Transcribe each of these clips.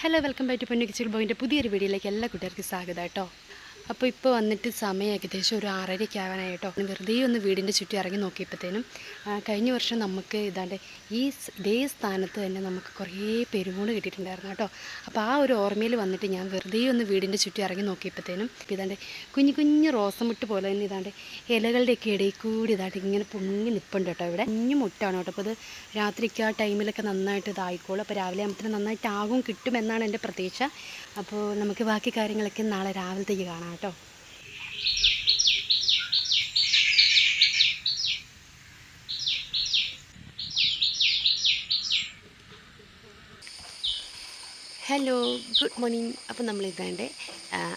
Hello welcome back to പൊന്നു കിച്ചിൽ ബോയിന്റെ പുതിയൊരു വീഡിയോയിലേക്ക് എല്ലാ കുട്ടികൾക്കും സ്വാഗതം കേട്ടോ. അപ്പോൾ ഇപ്പോൾ വന്നിട്ട് സമയം ഏകദേശം ഒരു ആറരയ്ക്ക് ആവാനായിട്ടോ. വെറുതെ ഒന്ന് വീടിന്റെ ചുറ്റും ഇറങ്ങി നോക്കിയപ്പോഴത്തേനും കഴിഞ്ഞ വർഷം നമുക്ക് ഇതാണ്ട് ഈ ഇതേ സ്ഥാനത്ത് തന്നെ നമുക്ക് കുറേ പെരുമൂണ് കിട്ടിയിട്ടുണ്ടായിരുന്നു കേട്ടോ. അപ്പോൾ ആ ഒരു ഓർമ്മയിൽ വന്നിട്ട് ഞാൻ വെറുതെ ഒന്ന് വീടിന്റെ ചുറ്റും ഇറങ്ങി നോക്കിയപ്പോഴത്തേനും ഇതാണ്ട് കുഞ്ഞു കുഞ്ഞു റോസമുട്ട് പോലെ തന്നെ ഇതാണ്ട് ഇലകളുടെയൊക്കെ ഇടയിൽ കൂടി ഇതാണ്ട് ഇങ്ങനെ പൊങ്ങി നിൽപ്പുണ്ട് കേട്ടോ ഇവിടെ. കുഞ്ഞു മുട്ടാണ് കേട്ടോ. അപ്പോൾ ഇത് രാത്രിക്ക് ആ ടൈമിലൊക്കെ നന്നായിട്ട് ഇതായിക്കോളും. അപ്പോൾ രാവിലെ ആകുമ്പോഴത്തേനും നന്നായിട്ടാകും കിട്ടുമെന്നാണ് എന്റെ പ്രതീക്ഷ. അപ്പോൾ നമുക്ക് ബാക്കി കാര്യങ്ങളൊക്കെ നാളെ രാവിലത്തേക്ക് കാണാം കേട്ടോ. ഹലോ ഗുഡ് മോർണിംഗ് അപ്പം നമ്മൾ ഇതാണ്ട്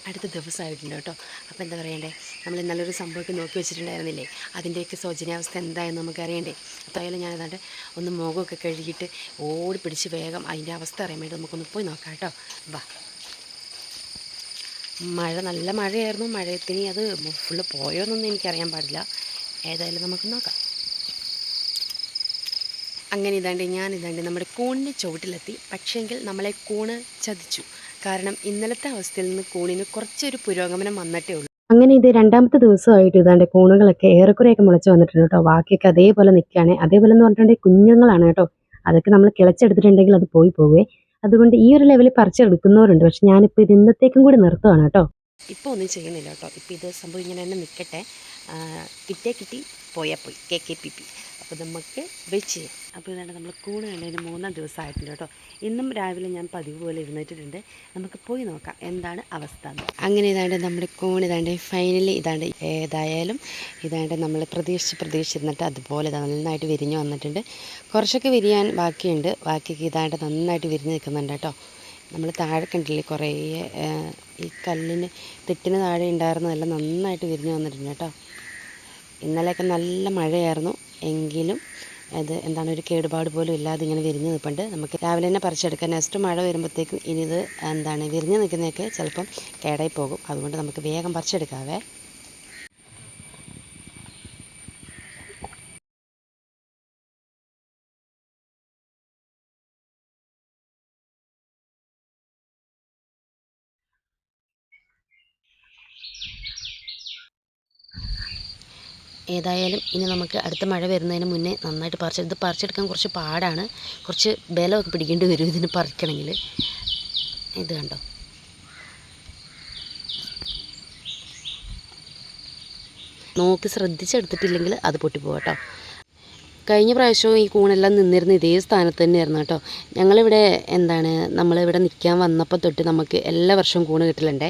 അടുത്ത ദിവസമായിട്ടുണ്ട് കേട്ടോ. അപ്പോൾ എന്താ പറയണ്ടേ? നമ്മൾ നല്ലൊരു സംഭവമൊക്കെ നോക്കി വെച്ചിട്ടുണ്ടായിരുന്നില്ലേ? അതിന്റെയൊക്കെ സൗജന്യാവസ്ഥ എന്തായെന്ന് നമുക്കറിയണ്ടേ? അപ്പോൾ ഞാൻ ഞാനതാണ്ട് ഒന്ന് മുഖമൊക്കെ കഴുകിയിട്ട് ഓടി പിടിച്ച് വേഗം അതിന്റെ അവസ്ഥ അറിയാൻ വേണ്ടി നമുക്കൊന്ന് പോയി നോക്കാം കേട്ടോ. വാ. മഴ നല്ല മഴയായിരുന്നു. മഴയത്തിന് അത് ഫുള്ള് പോയോന്നൊന്നും എനിക്കറിയാൻ പാടില്ല. ഏതായാലും നമുക്ക് നോക്കാം. അങ്ങനെ ഇതാണ്ട് ഞാൻ ഇതാണ്ട് നമ്മുടെ കൂണിന്റെ ചുവട്ടിലെത്തി. പക്ഷേങ്കിൽ നമ്മളെ കൂണ് ചതിച്ചു. കാരണം ഇന്നലത്തെ അവസ്ഥയിൽ നിന്ന് കൂണിന് കുറച്ചൊരു പുരോഗമനം വന്നിട്ടേ ഉള്ളൂ. അങ്ങനെ ഇത് രണ്ടാമത്തെ ദിവസമായിട്ട് ഇതാണ്ട് കൂണുകളൊക്കെ ഏറെക്കുറെയൊക്കെ മുളച്ച് വന്നിട്ടുണ്ട് കേട്ടോ. ബാക്കിയൊക്കെ അതേപോലെ നിൽക്കുകയാണ് അതേപോലെ എന്ന് പറഞ്ഞിട്ടുണ്ടെങ്കിൽ കുഞ്ഞുങ്ങളാണ് കേട്ടോ. അതൊക്കെ നമ്മൾ കിളച്ചെടുത്തിട്ടുണ്ടെങ്കിൽ അത് പോയി പോവേ. അതുകൊണ്ട് ഈ ഒരു ലെവലിൽ പറിച്ചെടുക്കുന്നവരുണ്ട്. പക്ഷെ ഞാനിപ്പോൾ ഇത് ഇന്നത്തേക്കും കൂടി നിർത്തുകയാണ് കേട്ടോ. ഇപ്പോൾ ഒന്നും ചെയ്യുന്നില്ല കേട്ടോ. ഇപ്പോൾ ഇത് സംഭവം ഇങ്ങനെ തന്നെ നിൽക്കട്ടെ കിട്ടിയാൽ കിട്ടി പോയാൽ പോയി. K K P P. അപ്പോൾ നമുക്ക് വെച്ച് ചെയ്യാം. അപ്പോൾ ഇതാണ് നമ്മൾ കൂണ് കണ്ടതിന് മൂന്നാം ദിവസമായിട്ടുണ്ട് കേട്ടോ. ഇന്നും രാവിലെ ഞാൻ പതിവ് പോലെ ഇരുന്നിട്ടുണ്ട് നമുക്ക് പോയി നോക്കാം എന്താണ് അവസ്ഥ. അങ്ങനെ ഇതാണ്ട് നമ്മുടെ കൂൺ ഇതാണ്ട് ഫൈനലി ഇതാണ്ട് ഏതായാലും ഇതാണ്ട് നമ്മൾ പ്രതീക്ഷിച്ച് പ്രതീക്ഷിച്ചിരുന്നിട്ട് അതുപോലെ നന്നായിട്ട് വിരിഞ്ഞ് വന്നിട്ടുണ്ട്. കുറച്ചൊക്കെ വിരിയാൻ ബാക്കിയുണ്ട്. ബാക്കിയൊക്കെ ഇതാണ്ട് നന്നായിട്ട് വിരിഞ്ഞ് നിൽക്കുന്നുണ്ട് കേട്ടോ. നമ്മൾ താഴെ കണ്ടില്ലേ കുറേ ഈ കല്ലിന് തെറ്റിന് താഴെ ഉണ്ടായിരുന്നതെല്ലാം നന്നായിട്ട് വിരിഞ്ഞു വന്നിട്ടുണ്ട് കേട്ടോ. ഇന്നലെയൊക്കെ നല്ല മഴയായിരുന്നു. എങ്കിലും അത് എന്താണ് ഒരു കേടുപാട് പോലും ഇല്ലാതെ ഇങ്ങനെ വിരിഞ്ഞ് നിൽപ്പുണ്ട് നമുക്ക് രാവിലെ തന്നെ പറിച്ചെടുക്കാം. നെക്സ്റ്റ് മഴ വരുമ്പോഴത്തേക്കും ഇനി ഇത് എന്താണ് വിരിഞ്ഞ് നിൽക്കുന്നതൊക്കെ ചിലപ്പം കേടായി പോകും. അതുകൊണ്ട് നമുക്ക് വേഗം പറിച്ചെടുക്കാവേ. ഏതായാലും ഇനി നമുക്ക് അടുത്ത മഴ വരുന്നതിന് മുന്നേ നന്നായിട്ട് പറിച്ച് ഇത് പറിച്ചെടുക്കാൻ കുറച്ച് പാടാണ്. കുറച്ച് ബലമൊക്കെ പിടിക്കേണ്ടി വരും ഇതിന് പറിക്കണമെങ്കിൽ. ഇത് കണ്ടോ? നോക്കി ശ്രദ്ധിച്ചെടുത്തിട്ടില്ലെങ്കിൽ അത് പൊട്ടിപ്പോകട്ടോ കേട്ടോ. കഴിഞ്ഞ പ്രാവശ്യവും ഈ കൂണെല്ലാം നിന്നിരുന്ന ഇതേ സ്ഥാനത്ത് തന്നെയായിരുന്നു കേട്ടോ. ഞങ്ങളിവിടെ എന്താണ് നമ്മളിവിടെ നിൽക്കാൻ വന്നപ്പോൾ തൊട്ട് നമുക്ക് എല്ലാ വർഷവും കൂണ് കിട്ടലുണ്ടേ.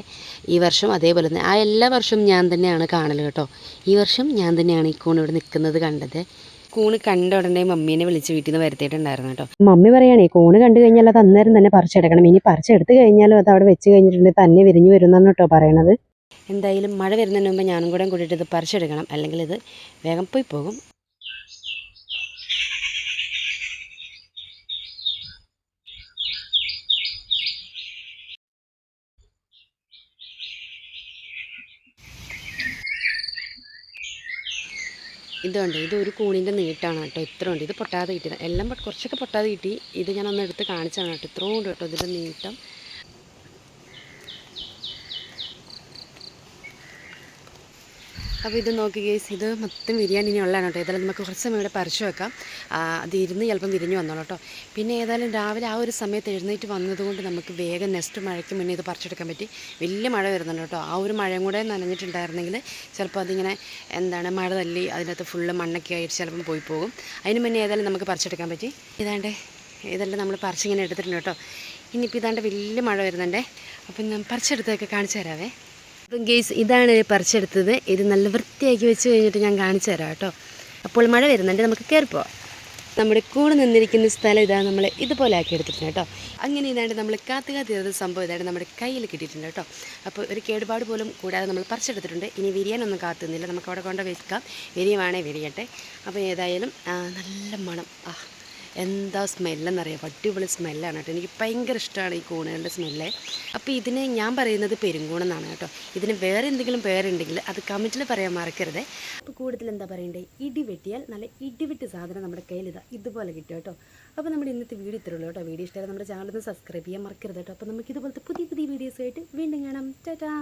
ഈ വർഷം അതേപോലെ തന്നെ ആ എല്ലാ വർഷവും ഞാൻ തന്നെയാണ് കാണൽ കേട്ടോ. ഈ വർഷം ഞാൻ തന്നെയാണ് ഈ കൂണ് ഇവിടെ നിൽക്കുന്നത് കണ്ടത്. കൂണ് കണ്ട ഉടനെ മമ്മീനെ വിളിച്ച് വീട്ടിൽ നിന്ന് വരുത്തിയിട്ടുണ്ടായിരുന്നു കേട്ടോ. മമ്മി പറയുകയാണേ കൂണ് കണ്ടു കഴിഞ്ഞാൽ അത് അന്നേരം തന്നെ പറിച്ചെടുക്കണം ഇനി പറിച്ചെടുത്ത് കഴിഞ്ഞാലും അത് അവിടെ വെച്ച് കഴിഞ്ഞിട്ടുണ്ടെങ്കിൽ തന്നെ വിരിഞ്ഞു വരുന്നതാണ് കേട്ടോ പറയണത്. എന്തായാലും മഴ വരുന്നതിന് മുമ്പ് ഞാനും കൂടെ കൂടിയിട്ട് ഇത് പറിച്ചെടുക്കണം. അല്ലെങ്കിൽ ഇത് വേഗം പോയി പോകും. ഇതുണ്ട് ഇത് ഒരു കൂണിന്റെ നീട്ടാണ് കേട്ടോ. ഇത്ര ഉണ്ട്. ഇത് പൊട്ടാതെ കിട്ടിയത്. എല്ലാം കുറച്ചൊക്കെ പൊട്ടാതെ കിട്ടി. ഇത് ഞാനൊന്ന് എടുത്ത് കാണിച്ചാണ് കേട്ടോ. ഇത്രയും ഉണ്ട് കേട്ടോ ഇതിന്റെ നീട്ടം. അപ്പോൾ ഇത് നോക്കി കേസ് ഇത് മൊത്തം ബിരിയാണി ഇനി ഉള്ളതാണ് കേട്ടോ. ഏതായാലും നമുക്ക് കുറച്ച് സമയം ഇവിടെ പറിച്ചു വെക്കാം. അത് ഇരുന്ന് ചിലപ്പം വിരിഞ്ഞു വന്നോളൂ കേട്ടോ. പിന്നെ ഏതായാലും രാവിലെ ആ ഒരു സമയത്ത് എഴുന്നേറ്റ് വന്നതുകൊണ്ട് നമുക്ക് വേഗം നെക്സ്റ്റ് മഴയ്ക്ക് മുന്നേ ഇത് പറിച്ചെടുക്കാൻ പറ്റി. വലിയ മഴ വരുന്നുണ്ട് കേട്ടോ. ആ ഒരു മഴയും കൂടെ നനഞ്ഞിട്ടുണ്ടായിരുന്നെങ്കിൽ ചിലപ്പോൾ അതിങ്ങനെ എന്താണ് മഴ തല്ലി അതിനകത്ത് ഫുള്ള് മണ്ണൊക്കെ ആയിട്ട് ചിലപ്പം പോയി പോകും. അതിന് മുന്നേ ഏതായാലും നമുക്ക് പറിച്ചെടുക്കാൻ പറ്റി. ഏതാണ്ട് ഇതെല്ലാം നമ്മൾ പറിച്ചിങ്ങനെ എടുത്തിട്ടുണ്ട് കേട്ടോ. ഇനിയിപ്പോൾ ഇതാണ്ട് വലിയ മഴ വരുന്നുണ്ടേ. അപ്പം ഞാൻ പറിച്ചെടുത്തൊക്കെ കാണിച്ചു തരാവേ. അപ്പം ഗേസ് ഇതാണ് പറിച്ചെടുത്തത്. ഇത് നല്ല വൃത്തിയാക്കി വെച്ച് കഴിഞ്ഞിട്ട് ഞാൻ കാണിച്ചു തരാം കേട്ടോ. അപ്പോൾ മഴ വരുന്നുണ്ട് നമുക്ക് കയറിപ്പോ നമ്മുടെ കൂടെ നിന്നിരിക്കുന്ന സ്ഥലം ഇതാണ് നമ്മൾ ഇതുപോലെ ആക്കി എടുത്തിട്ടുണ്ട് കേട്ടോ. അങ്ങനെ ഇതാണ്ട് നമ്മൾ കാത്തു സംഭവം ഇതാണ്ട് നമ്മുടെ കയ്യിൽ കിട്ടിയിട്ടുണ്ട് കേട്ടോ. അപ്പോൾ ഒരു കേടുപാട് പോലും കൂടാതെ നമ്മൾ പറിച്ചെടുത്തിട്ടുണ്ട്. ഇനി വിരിയാനൊന്നും കാത്തുന്നില്ല. നമുക്ക് അവിടെ കൊണ്ട് വെക്കാം. വിരിയുവാണേ വിരിയട്ടെ. അപ്പോൾ ഏതായാലും നല്ല മണം. ആ. എന്താ സ്മെല്ലെന്നറിയാം? അടിപൊളി സ്മെല്ലാണ് കേട്ടോ. എനിക്ക് ഭയങ്കര ഇഷ്ടമാണ് ഈ കൂണുകളുടെ സ്മെല്ല്. അപ്പോൾ ഇതിന് ഞാൻ പറയുന്നത് പെരുങ്കൂണെന്നാണ് കേട്ടോ. ഇതിന് വേറെ എന്തെങ്കിലും പേരുണ്ടെങ്കിൽ അത് കമന്റിൽ പറയാൻ മറക്കരുത്. അപ്പോൾ കൂടുതൽ എന്താ പറയണ്ടേ? ഇടി വെട്ടിയാൽ നല്ല ഇടിവെട്ട് സാധനം നമ്മുടെ കയ്യിൽ ഇതാ ഇതുപോലെ കിട്ടും കേട്ടോ. അപ്പോൾ നമ്മുടെ ഇന്നത്തെ വീഡിയോ ഇത്രയുള്ളൂ കേട്ടോ. വീഡിയോ ഇഷ്ടമായി നമ്മുടെ ചാനൽ ഒന്ന് സബ്സ്ക്രൈബ് ചെയ്യാൻ മറക്കരുത് കേട്ടോ. അപ്പോൾ നമുക്ക് ഇതുപോലത്തെ പുതിയ പുതിയ വീഡിയോസായിട്ട് വീണ്ടും കാണാം. ടാറ്റാ.